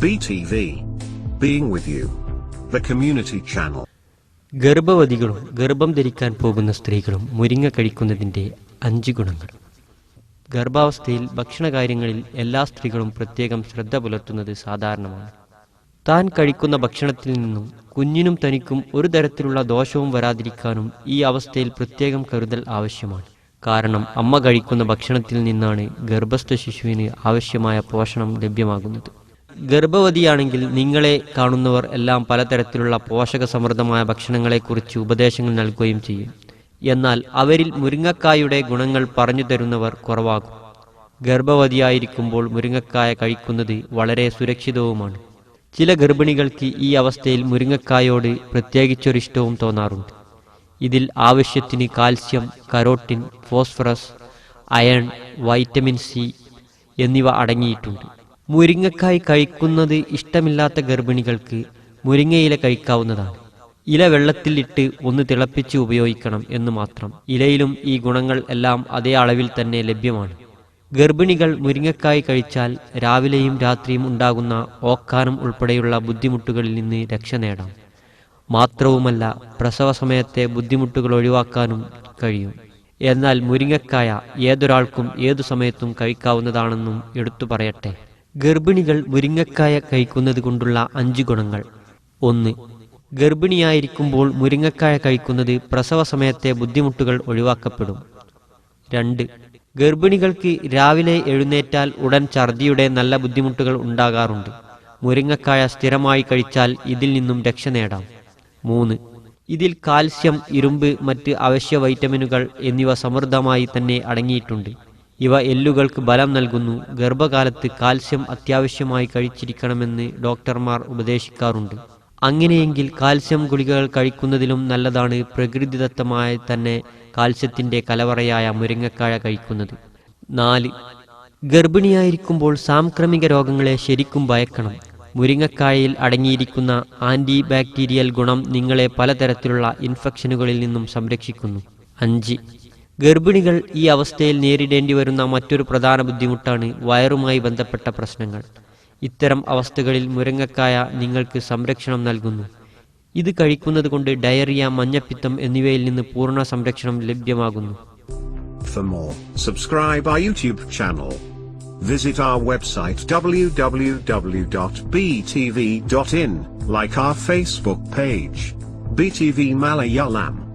BTV. Being with you. The community channel. ഗർഭവതികളും ഗർഭം ധരിക്കാൻ പോകുന്ന സ്ത്രീകളും മുരിങ്ങ കഴിക്കുന്നതിന്റെ അഞ്ച് ഗുണങ്ങൾ ഗർഭാവസ്ഥയിൽ ഭക്ഷണകാര്യങ്ങളിൽ എല്ലാ സ്ത്രീകളും പ്രത്യേകം ശ്രദ്ധ പുലർത്തുന്നത് സാധാരണമാണ് താൻ കഴിക്കുന്ന ഭക്ഷണത്തിൽ നിന്നും കുഞ്ഞിനും തനിക്കും ഒരു തരത്തിലുള്ള ദോഷവും വരാതിരിക്കാനും ഈ അവസ്ഥയിൽ പ്രത്യേകം കരുതൽ ആവശ്യമാണ് കാരണം അമ്മ കഴിക്കുന്ന ഭക്ഷണത്തിൽ നിന്നാണ് ഗർഭസ്ഥ ശിശുവിന് ആവശ്യമായ പോഷണം ലഭ്യമാകുന്നത് ഗർഭവതിയാണെങ്കിൽ നിങ്ങളെ കാണുന്നവർ എല്ലാം പലതരത്തിലുള്ള പോഷക സമൃദ്ധമായ ഭക്ഷണങ്ങളെക്കുറിച്ച് ഉപദേശങ്ങൾ നൽകുകയും ചെയ്യും. എന്നാൽ അവരിൽ മുരിങ്ങക്കായുടെ ഗുണങ്ങൾ പറഞ്ഞു തരുന്നവർ കുറവാകും. ഗർഭവതിയായിരിക്കുമ്പോൾ മുരിങ്ങക്കായ കഴിക്കുന്നത് വളരെ സുരക്ഷിതവുമാണ്. ചില ഗർഭിണികൾക്ക് ഈ അവസ്ഥയിൽ മുരിങ്ങക്കായോട് പ്രത്യേകിച്ചൊരിഷ്ടവും തോന്നാറുണ്ട്. ഇതിൽ ആവശ്യത്തിന് calcium carotene phosphorus iron vitamin C എന്നിവ അടങ്ങിയിട്ടുണ്ട്. മുരിങ്ങക്കായ് കഴിക്കുന്നത് ഇഷ്ടമില്ലാത്ത ഗർഭിണികൾക്ക് മുരിങ്ങയില കഴിക്കാവുന്നതാണ്. ഇല വെള്ളത്തിൽ ഇട്ട് ഒന്ന് തിളപ്പിച്ച് ഉപയോഗിക്കണം എന്ന് മാത്രം. ഇലയിലും ഈ ഗുണങ്ങൾ എല്ലാം അതേ അളവിൽ തന്നെ ലഭ്യമാണ്. ഗർഭിണികൾ മുരിങ്ങക്കായ് കഴിച്ചാൽ രാവിലെയും രാത്രിയും ഉണ്ടാകുന്ന ഓക്കാനം ഉൾപ്പെടെയുള്ള ബുദ്ധിമുട്ടുകളിൽ നിന്ന് രക്ഷ നേടാം. മാത്രവുമല്ല പ്രസവ സമയത്തെ ബുദ്ധിമുട്ടുകൾ ഒഴിവാക്കാനും കഴിയും. എന്നാൽ മുരിങ്ങക്കായ ഏതൊരാൾക്കും ഏതു സമയത്തും കഴിക്കാവുന്നതാണെന്നും എടുത്തു പറയട്ടെ. ഗർഭിണികൾ മുരിങ്ങക്കായ കഴിക്കുന്നത് കൊണ്ടുള്ള അഞ്ച് ഗുണങ്ങൾ. ഒന്ന് ഗർഭിണിയായിരിക്കുമ്പോൾ മുരിങ്ങക്കായ കഴിക്കുന്നത് പ്രസവ സമയത്തെ ബുദ്ധിമുട്ടുകൾ ഒഴിവാക്കപ്പെടും. രണ്ട് ഗർഭിണികൾക്ക് രാവിലെ എഴുന്നേറ്റാൽ ഉടൻ ഛർദിയുടെ നല്ല ബുദ്ധിമുട്ടുകൾ ഉണ്ടാകാറുണ്ട്. മുരിങ്ങക്കായ സ്ഥിരമായി കഴിച്ചാൽ ഇതിൽ നിന്നും രക്ഷ നേടാം. മൂന്ന് ഇതിൽ കാൽസ്യം ഇരുമ്പ് മറ്റ് അവശ്യ വൈറ്റമിനുകൾ എന്നിവ സമൃദ്ധമായി തന്നെ അടങ്ങിയിട്ടുണ്ട്. ഇവ എല്ലുകൾക്ക് ബലം നൽകുന്നു. ഗർഭകാലത്ത് കാൽസ്യം അത്യാവശ്യമായി കഴിച്ചിരിക്കണമെന്ന് ഡോക്ടർമാർ ഉപദേശിക്കാറുണ്ട്. അങ്ങനെയെങ്കിൽ കാൽസ്യം ഗുളികകൾ കഴിക്കുന്നതിലും നല്ലതാണ് പ്രകൃതിദത്തമായ തന്നെ കാൽസ്യത്തിന്റെ കലവറയായ മുരിങ്ങക്കായ കഴിക്കുന്നത്. നാല്. ഗർഭിണിയായിരിക്കുമ്പോൾ സാംക്രമിക രോഗങ്ങളെ ശരിക്കും ഭയക്കണം. മുരിങ്ങക്കായയിൽ അടങ്ങിയിരിക്കുന്ന ആന്റി ബാക്ടീരിയൽ ഗുണം നിങ്ങളെ പലതരത്തിലുള്ള ഇൻഫെക്ഷനുകളിൽ നിന്നും സംരക്ഷിക്കുന്നു. അഞ്ച്. ഗർഭിണികൾ ഈ അവസ്ഥയിൽ നേരിടേണ്ടി വരുന്ന മറ്റൊരു പ്രധാന ബുദ്ധിമുട്ടാണ് വയറുമായി ബന്ധപ്പെട്ട പ്രശ്നങ്ങൾ ഇത്തരം അവസ്ഥകളിൽ മുരങ്ങക്കായ നിങ്ങൾക്ക് സംരക്ഷണം നൽകുന്നു ഇത് കഴിക്കുന്നത് കൊണ്ട് ഡയറിയ മഞ്ഞപ്പിത്തം എന്നിവയിൽ നിന്ന് പൂർണ സംരക്ഷണം ലഭ്യമാകുന്നു For more, subscribe our YouTube channel. Visit our website www.btv.in, like our Facebook page. BTV Malayalam.